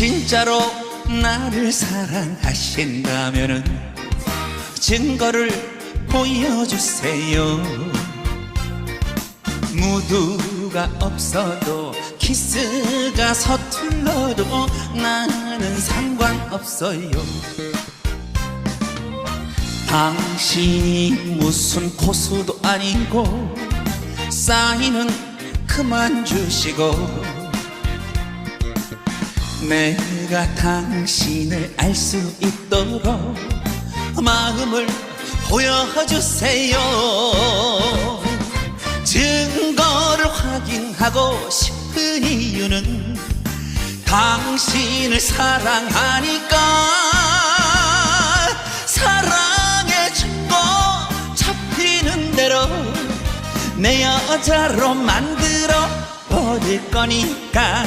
진짜로 나를 사랑하신다면은 증거를 보여주세요. 무드가 없어도 키스가 서툴러도 나는 상관없어요. 당신이 무슨 고수도 아니고 사인은 그만 주시고 내가 당신을 알 수 있도록 마음을 보여주세요. 증거를 확인하고 싶은 이유는 당신을 사랑하니까. 사랑의 증거 잡히는 대로 내 여자로 만들어 버릴 거니까